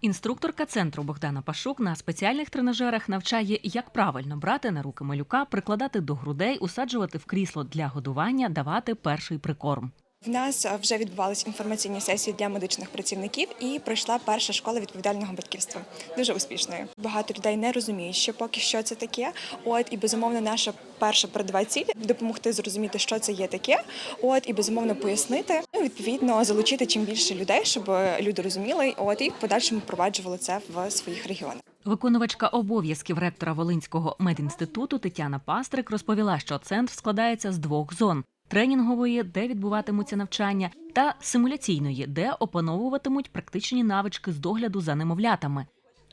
Інструкторка центру Богдана Пашук на спеціальних тренажерах навчає, як правильно брати на руки малюка, прикладати до грудей, усаджувати в крісло для годування, давати перший прикорм. В нас е, вже відбувалися інформаційні сесії для медичних працівників і пройшла перша школа відповідального батьківства. Дуже успішною. Багато людей не розуміють, що поки що це таке. От і безумовно, наша перша передова ціль допомогти зрозуміти, що це є таке. От і безумовно пояснити. Ну, відповідно, залучити чим більше людей, щоб люди розуміли. От і в подальшому впроваджували це в своїх регіонах. Виконувачка обов'язків ректора Волинського медінституту Тетяна Пастрик розповіла, що центр складається з двох зон: тренінгової, де відбуватимуться навчання, та симуляційної, де опановуватимуть практичні навички з догляду за немовлятами.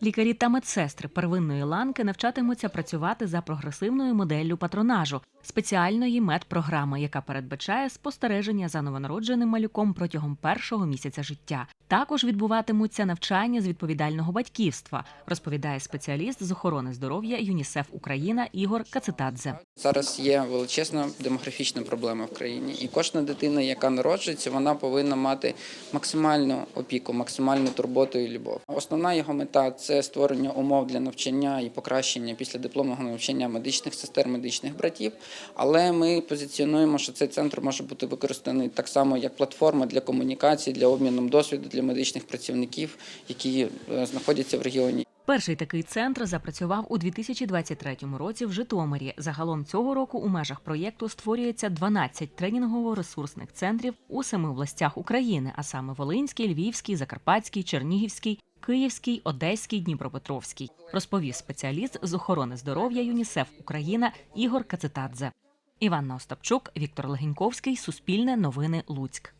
Лікарі та медсестри первинної ланки навчатимуться працювати за прогресивною моделлю патронажу, спеціальної медпрограми, яка передбачає спостереження за новонародженим малюком протягом першого місяця життя. Також відбуватимуться навчання з відповідального батьківства, розповідає спеціаліст з охорони здоров'я ЮНІСЕФ Україна Ігор Кацитадзе. Зараз є величезна демографічна проблема в країні, і кожна дитина, яка народжується, вона повинна мати максимальну опіку, максимальну турботу і любов. Основна його мета це створення умов для навчання і покращення після дипломного навчання медичних сестер, медичних братів. Але ми позиціонуємо, що цей центр може бути використаний так само як платформа для комунікації, для обміну досвіду для медичних працівників, які е, знаходяться в регіоні. Перший такий центр запрацював у 2023 році в Житомирі. Загалом цього року у межах проєкту створюється 12 тренінгово-ресурсних центрів у семи областях України, а саме Волинський, Львівський, Закарпатський, Чернігівський. Київський, Одеський, Дніпропетровський, розповів спеціаліст з охорони здоров'я ЮНІСЕФ Україна Ігор Кацитадзе. Іванна Остапчук, Віктор Легеньковський, Суспільне новини Луцьк.